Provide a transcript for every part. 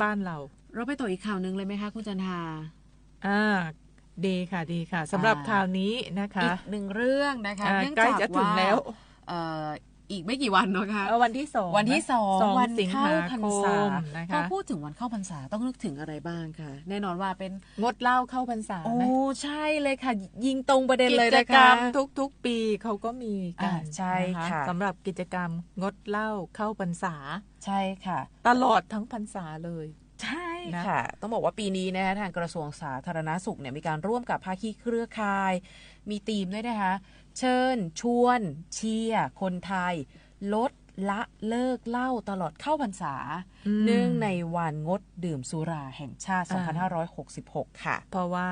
บ้านเรา เราไปต่ออีกข่าวหนึ่งเลยไหมคะคุณจันทาอ่าดีค่ะดีค่ะสำหรับอ่าข่าวนี้นะคะ อีกหนึ่งเรื่องนะคะอ่าเนื่องใกล้จากจะถึงว่าแล้ว เอ่อ อีกไม่กี่วันเนอะคะเออวันที่สองวันที่สองสองวันสิงเข้าหาพรรคษามนะพอคะพูดถึงวันเข้าพรรษาต้องนึกถึงอะไรบ้างคะแน่นอนว่าเป็นงดเหล้าเข้าพรรษาโอ้ไหมใช่เลยค่ะ ยิงตรงประเด็นเลยกิจนะกรคะรมทุกๆปีเขาก็มีกัอ่านใช่นค่ะสำหรับกิจกรรมงดเหล้าเข้าพรรษาใช่ค่ะ ตลอดทั้งพรรษาเลย ใช่นะค่ะ ต้องบอกว่าปีนี้นะคะทางกระทรวงสาธารณสุขเนี่ยมีการร่วมกับภาคีเครือข่าย มีธีมด้วยนะคะ เชิญ ชวน เชียร์คนไทย ลดละเลิกเหล้าตลอดเข้าพรรษาอืมเนื่องในวันงดดื่มสุราแห่งชาติอ่า2566 ค่ะ เพราะว่า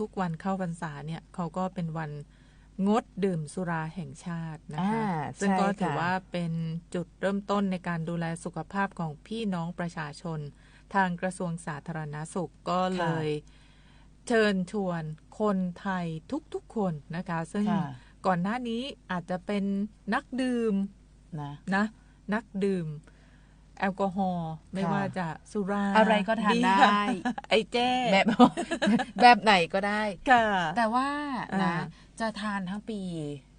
ทุกๆวันเข้าพรรษาเนี่ยเขาก็เป็นวันงดดื่มสุราแห่งชาตินะคะอ่าซึ่งก็ใช่ค่ะถือว่าเป็นจุดเริ่มต้นในการดูแลสุขภาพของพี่น้องประชาชน ทางกระทรวงสาธารณสุขก็เลยเชิญชวนคนไทยทุกๆคนนะคะ ซึ่งค่ะก่อนหน้านี้อาจจะเป็นนักดื่มนะนะนักดื่ม แอลกอฮอล์ไม่ค่ะว่าจะสุรา อะไรก็ทานได้เบียร์ไอแจ้แบบแบบไหนก็ได้ค่ะแต่ว่าอ่านะจะทานทั้งปี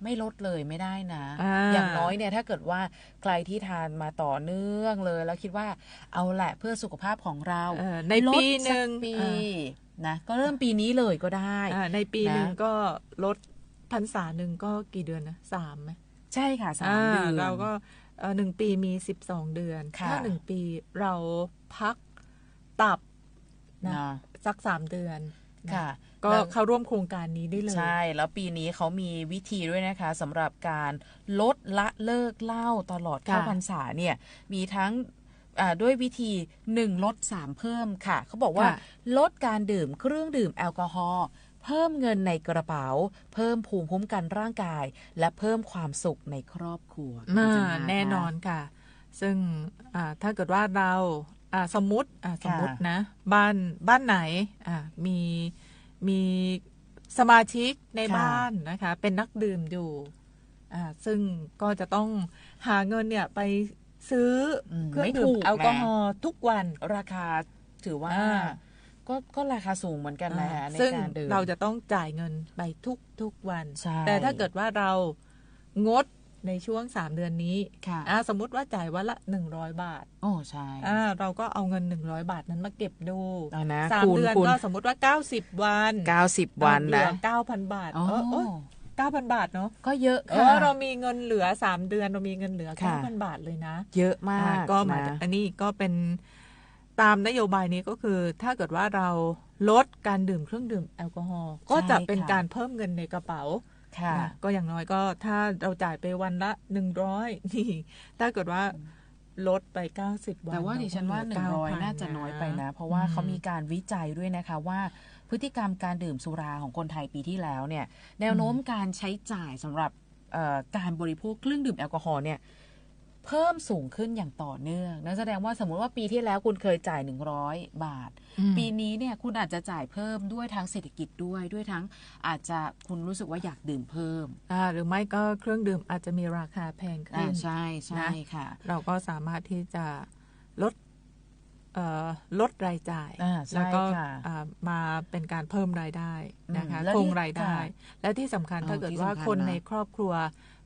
ไม่ลดเลยไม่ได้นะอ่าอย่างน้อยเนี่ยถ้าเกิดว่าใครที่ทานมาต่อเนื่องเลย แล้วคิดว่าเอาแหละเพื่อสุขภาพของเราเออในลดปีหสักนึ่งปีอ่านะก็เริ่มปีนี้เลยก็ได้อ่าในปีนะหนึ่งก็ลดพรรษาหนึ่งก็กี่เดือนนะสามไหมใช่ค่ะสามอ่าเดือนเราก็เอ่อ หนึ่งปีมีสิบสองเดือนค่ะถ้าหนึ่งปีเราพักตับนะนะสักสามเดือนนค่ะก็แล้วเข้าร่วมโครงการนี้ได้เลย ใช่ แล้วปีนี้เขามีวิธีด้วยนะคะสำหรับการลดละเลิกเหล้าตลอดเข้าค่ะพรรษาเนี่ยมีทั้งอ่าด้วยวิธี 1 ลด 3 เพิ่มค่ะ เขาบอกว่าค่ะลดการดื่มเครื่องดื่มแอลกอฮอล์เพิ่มเงินในกระเป๋า เพิ่มภูมิคุ้มกันร่างกาย และเพิ่มความสุขในครอบครัวอ่าคุณจะแน่นอนค่ะ ซึ่งอ่าถ้าเกิดว่าเราอ่าสมมติอ่าสมมตินะ บ้านบ้านไหนอ่ามีมีสมาชิกในบ้านนะคะ เป็นนักดื่มอยู่อ่าซึ่งก็จะต้องหาเงินเนี่ยไปซื้ออมเครื่องไม่ดื่ถูมกแอลกอฮอนะล์ทุกวันราคาถือว่าอ่า ก็ก็ราคาสูงเหมือนกันนะอ่าในซึ่งการดื่มเราจะต้องจ่ายเงินไปทุกทุกวันใช่แต่ถ้าเกิดว่าเรางดในช่วง 3 เดือนนี้ค่ะอ่าสมมุติว่าจ่ายวันละ 100 บาทโอ้ใช่อ่าเราก็เอาเงิน 100 บาทนั้นมาเก็บดูเอานะสามคูณเดือนคูณก็สมมติว่า 90 วัน 90 วันเหลืนะอ9,000 บาทอ๋อเออเอย9,000บาทเนาะก็เยอะเอค่ะอเรามีเงินเหลือ 3 เดือนเรามีเงินเหลือค่ะ9,000บาทเลยนะ เยอะมาอ่ากก็หมายนะอันนี้ก็เป็น ตามนโยบายนี้ก็คือ ถ้าเกิดว่าเราลดการดื่มเครื่องดื่มแอลกอฮอล์ก็จะเป็นการเพิ่มเงินในกระเป๋าค่ะนะก็อย่างน้อยก็ถ้าเราจ่ายไปวันละหนึ่งร้อยนี่ ถ้าเกิดว่าลดไปเก้าสิบวัน แต่ว่าดิฉันว่าเรหก็นึ่งเหลืร้อย9,000 น่าจะน้อยไปนะ เพราะว่าเขามีการวิจัยด้วยนะคะว่าพฤติกรรมการดื่มสุราของคนไทยปีที่แล้วเนี่ย แนวโน้มการใช้จ่ายสำหรับเอ่อการบริโภคเครื่องดื่มแอลกอฮอล์เนี่ย เพิ่มสูงขึ้นอย่างต่อเนื่องนั่นแสดงว่าสมมุติว่าปีที่แล้วคุณเคยจ่าย 100 บาทอืมปีนี้เนี่ยคุณอาจจะจ่ายเพิ่มด้วยทั้งเศรษฐกิจด้วยด้วยทั้งอาจจะคุณรู้สึกว่าอยากดื่มเพิ่มอ่าหรือไม่ก็เครื่องดื่มอาจจะมีราคาแพงขึ้อ่านใช่ใช่นะค่ะ เราก็สามารถที่จะลดเอ่อลดรายจ่ายอ่าใช่แล้วก็ค่ะอ่ามาเป็นการเพิ่มรายได้นะคะอืมแล้วคงที่รายได้ค่ะและที่สำคัญเออถ้าเกิดที่ว่าสำคัญคนนะในครอบครัว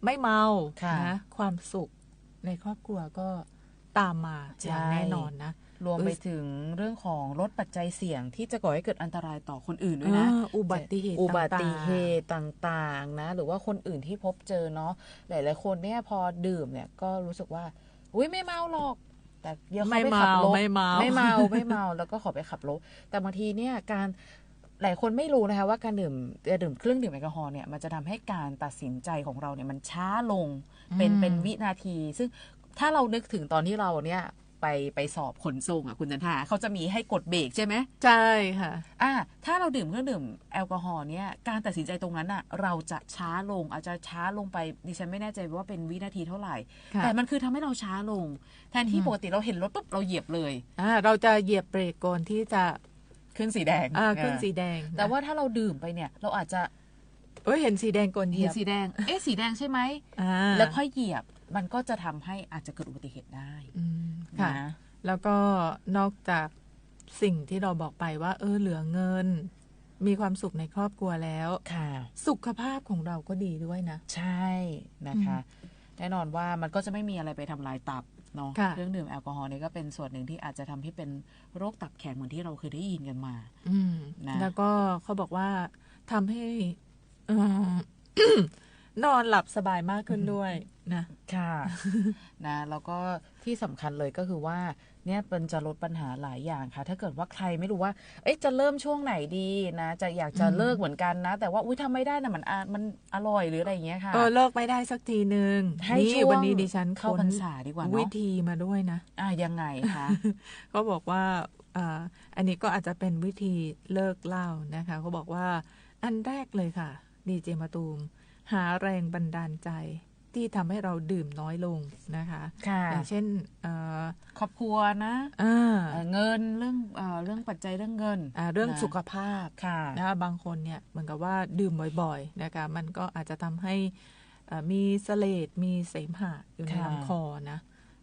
ไม่เมาค่ะนะความสุข ในครอบครัวก็ตามมาใช่อย่างแน่นอนนะรวมไปถึงเรื่องของลดปัจจัยเสี่ยงที่จะก่อให้เกิดอันตรายต่อคนอื่นด้วยนะอ่าอุบัติเหตุอุบัติต่างๆเหตุต่างๆนะ หรือว่าคนอื่นที่พบเจอเนาะหลายๆคนเนี่ยพอดื่มเนี่ยก็รู้สึกว่าอุ้ยไม่เมาหรอก แต่เดี๋ยวเขาไม่ไปเมาขับรถไม่เมาไม่เมาไม่เมาแล้วก็ขอไปขับรถแต่บางทีเนี่ยการ หลายคนไม่รู้นะคะว่าการดื่มการดื่มเครื่องดื่มแอลกอฮอล์เนี่ยมันจะทำให้การตัดสินใจของเราเนี่ยมันช้าลงเป็นอืมเป็นวินาที ซึ่งถ้าเรานึกถึงตอนที่เราเนี่ยไปไปสอบขนส่งอะคุณจันทาเขาจะมีให้กดเบรกใช่ไหมใช่ค่ะอ่าถ้าเราดื่มเครื่องดื่มแอลกอฮอล์เนี่ยการตัดสินใจตรงนั้นอะเราจะช้าลงอาจจะช้าลงไปดิฉันไม่แน่ใจว่าเป็นวินาทีเท่าไหร่ค่ะแต่มันคือทำให้เราช้าลง แทนที่อืมปกติเราเห็นรถปุ๊บเราเหยียบเลยอ่าเราจะเหยียบเบรกก่อนที่จะ ขึ้นสีแดงอ่าขึ้นเออสีแดง แต่ว่าถ้าเราดื่มไปเนี่ย เราอาจจะเอ้ยเห็นสีแดงก่อนเหยีเห็ยนบสีแดง เอ๊ะสีแดงใช่ไหมอ่าแล้วค่อยเหยียบมันก็จะทำให้อาจจะเกิดอุบัติเหตุได้อืมค่ะนะแล้วก็นอกจากสิ่งที่เราบอกไปว่า เออเหลือเงิน มีความสุขในครอบครัวแล้วค่ะ สุขภาพของเราก็ดีด้วยนะ ใช่นะคะ แน่นอนว่ามันก็จะไม่มีอะไรไปทำลายตับ เนาะค่ะเครื่องดื่มแอลกอฮอล์นี่ก็เป็นส่วนหนึ่งที่อาจจะทำให้เป็นโรคตับแข็งเหมือนที่เราเคยได้ยินกันมา อืมนะแล้วก็เขาบอกว่าทำให้เอ่อนอนหลับสบายมากขึ้นด้วยนะ ค่ะ นะ แล้วก็ที่สำคัญเลยก็คือว่า เนี่ยเป็นจะลดปัญหาหลายอย่างค่ะ ถ้าเกิดว่าใครไม่รู้ว่า เอ๊ะจะเริ่มช่วงไหนดีนะ จะอยากจะอืมเลิกเหมือนกันนะ แต่ว่าอุ้ยทำไม่ได้นะมันอะมันอร่อยหรืออะไรอย่างเงี้ยค่ะเออเลิกไม่ได้สักทีหนึ่งให้นี่ช่วงวันนี้ดิฉันเข้าค้นพรรษาดีกว่าเนอะวิธีมาด้วยนะ อะยังไงคะเขาบอกว่าอ่าอันนี้ก็อาจจะเป็นวิธีเลิกเหล้านะคะเขาบอกว่าอันแรกเลยค่ะ ดีเจมาตูม หาแรงบันดาลใจ ที่ทำให้เราดื่มน้อยลงนะคะค่ะอย่างเช่นเอ่อครอบครัวนะอ่าเอ่อเงินเรื่องเอ่อเรื่องปัจจัยเรื่องเงินอ่าเรื่องนะสุขภาพค่ะนะคะบางคนเนี่ยเหมือนกับว่าดื่มบ่อยๆนะคะมันก็อาจจะทำให้เอ่อมีเสเลดมีเสมหะอยู่ในค่ะลำคอนะ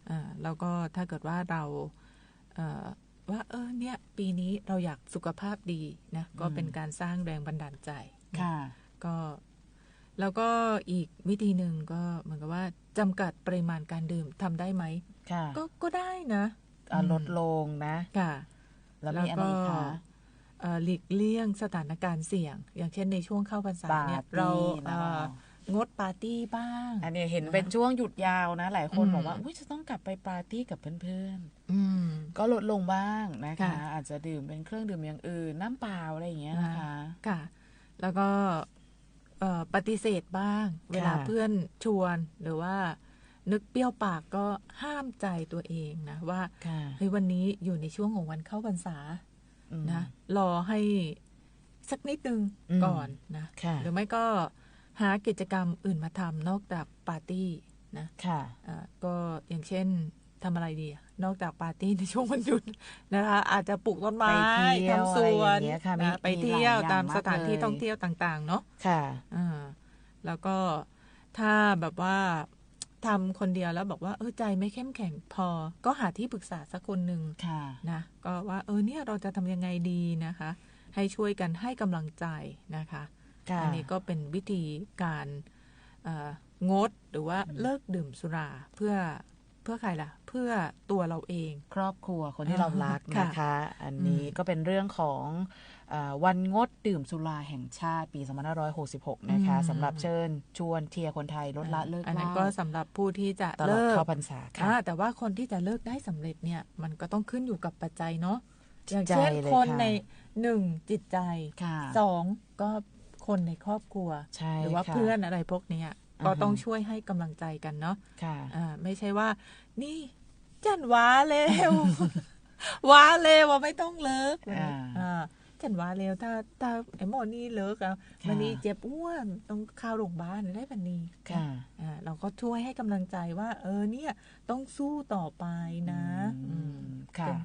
อ่าแล้วก็ถ้าเกิดว่าเราเอ่อว่าเออเนี่ยปีนี้เราอยากสุขภาพดีนะก็เป็นการสร้างแรงบันดาลใจนะค่ะ ก็ แล้วก็อีกวิธีหนึ่งก็เหมือนกับว่าจำกัดปริมาณการดื่มทำได้ไหมค่ะก็ก็ได้นะอะอืมลดลงนะค่ะแล้วมีอะไรอีกคะเอ่อหลีกเลี่ยงสถานการณ์เสี่ยง อย่างเช่นในช่วงเข้าพรรษาเนี่ยปาร์ตี้เรานะเอ่องดปาร์ตี้บ้าง อันนี้เห็นเป็นช่วงหยุดยาวนะ หลายคนอืมบอกว่าอุ๊ยจะต้องกลับไปปาร์ตี้กับเพื่อนอืมๆก็ลดลงบ้างนะคะค่ะอาจจะดื่มเป็นเครื่องดื่มอย่างอื่นน้ำเปล่าอะไรอย่างเงี้ยนะคะ ค่ะ แล้วก็เอ่อ ปฏิเสธบ้าง เวลาเพื่อนชวนหรือว่า นึกเปรี้ยวปากก็ห้ามใจตัวเองนะว่าค่ะเฮ้ยวันนี้อยู่ในช่วงของวันเข้าพรรษาอืมนะรอให้สักนิดนึงอืมก่อนนะค่ะหรือไม่ก็หากิจกรรมอื่นมาทำนอกจากปาร์ตี้นะค่ะอ่าก็อย่างเช่น ทำอะไรดีอะนอกจากปาร์ตี้ในช่วงวันหยุดนะคะ อาจจะปลูกต้นไม้ไปเที่ยวทำสวนอะไรอย่างเงี้ยค่ะมีนะไปเที่ยวมีหลายอย่างตามสถานที่มากเลยท่องเที่ยวต่าง ๆ เนาะค่ะอ่าแล้วก็ถ้าแบบว่าทำคนเดียวแล้วบอกว่าเออใจไม่เข้มแข็งพอ ก็หาที่ปรึกษาสักคนหนึ่งค่ะนะก็ว่าเออเนี่ยเราจะทำยังไงดีนะคะ ให้ช่วยกันให้กำลังใจนะคะค่ะอันี้ก็เป็นวิธีการเอ่องดหรือว่าเลิกดื่มสุราเพื่อ เพื่อใครล่ะ เพื่อตัวเราเอง ครอบครัวคนที่เรารักค่ะนะคะ อันนี้อืมก็เป็นเรื่องของเออวันงดดื่มสุราแห่งชาติปี2566 นะคะอืมสำหรับเชิญชวนเทียร์คนไทยลดละเลิกอันเหนั้นล้าก็สำหรับผู้ที่จะตลอดเลิกเข้าพรรษาค่ะอ่าแต่ว่าคนที่จะเลิกได้สำเร็จเนี่ยมันก็ต้องขึ้นอยู่กับปัจจัยเนาะจิตอย่างใจเช่นเลยคนค่ะในหนึ่งจิตใจค่ะสองก็คนในครอบครัวใช่หรือว่าค่ะเพื่อนอะไรพวกเนี้ยอ่าฮะ ก็ต้องช่วยให้กำลังใจกันเนาะค่ะอ่าไม่ใช่ว่า นี่จันว้าเร็วว้าเร็วว่าไม่ต้องเลิกอ่าอ่าจันว้าเร็วถ้าถ้าไอ้หมอนี่เลิกแล้วค่ะมันนี่เจ็บอ้วนต้องเข้าโรงพยาบาลได้แบบนี้ค่ะอ่าเราก็ช่วยให้กำลังใจว่า เออเนี่ย ต้องสู้ต่อไปนะอืมอืมค่ะเป็น